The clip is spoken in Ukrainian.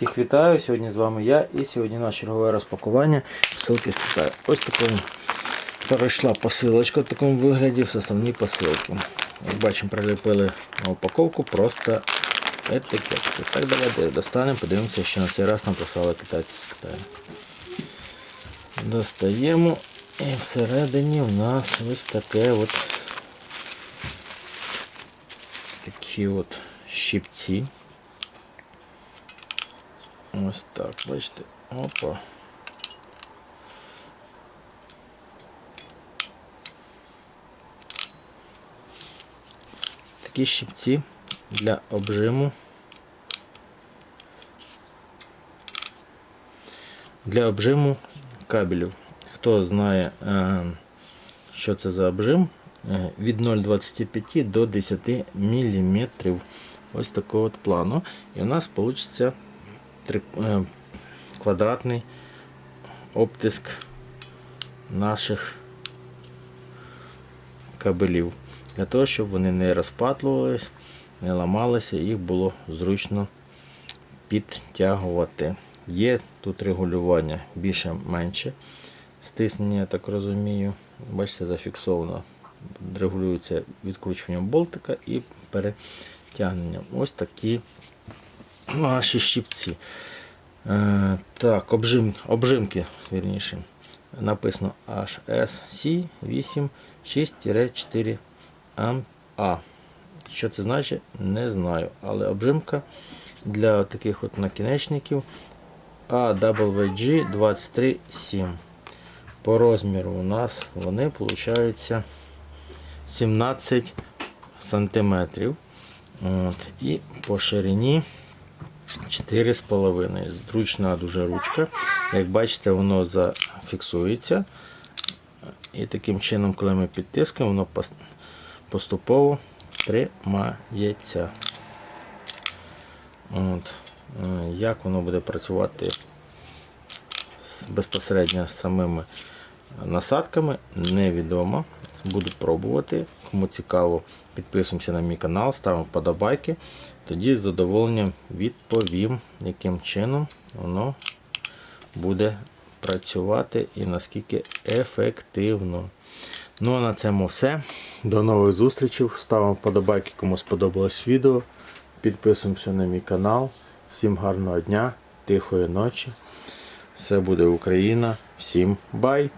Всіх вітаю! Сьогодні з вами я і сьогодні наше чергове розпакування посилки з Китаю. Ось такому перейшла посилочка в такому вигляді в составні посилки. Як бачимо, приліпили на упаковку просто етикетку. Так, давайте достанемо, подивимося, що на цей раз написали китайці з Китаю. Достаємо і всередині у нас ось таке от такі от щипці. Ось так, бачите. Опа. Такі щипці для обжиму. Для обжиму кабелів. Хто знає, е, що це за обжим, е, від 0,25 до 10 мм. Ось такого от плану. І у нас вийде три- е, квадратний обтиск наших кабелів. Для того, щоб вони не розпатлювалися, не ламалися, їх було зручно підтягувати. Є тут регулювання більше-менше. Стиснення, я так розумію. Бачите, зафіксовано. Регулюється відкручуванням болтика і перетягненням. Ось такі наші щипці. Е, так, обжим, обжимки, вірніше. Написано HSC 8 6-4 А. Що це значить, не знаю. Але обжимка для таких от накінечників AWG 237. По розміру у нас вони виходить 17 сантиметрів. От. І по ширині 4,5. Зручна дуже ручка. Як бачите, воно зафіксується. І таким чином, коли ми підтискаємо, воно поступово тримається. От. Е, Як воно буде працювати безпосередньо з самими насадками, невідомо. Буду пробувати. Кому цікаво, підписуємося на мій канал, ставимо вподобайки. Тоді з задоволенням відповім, яким чином воно буде працювати і наскільки ефективно. Ну а на цьому все. До нових зустрічей. Ставимо вподобайки, кому сподобалось відео. Підписуємося на мій канал. Всім гарного дня, тихої ночі. Все буде Україна. Всім бай!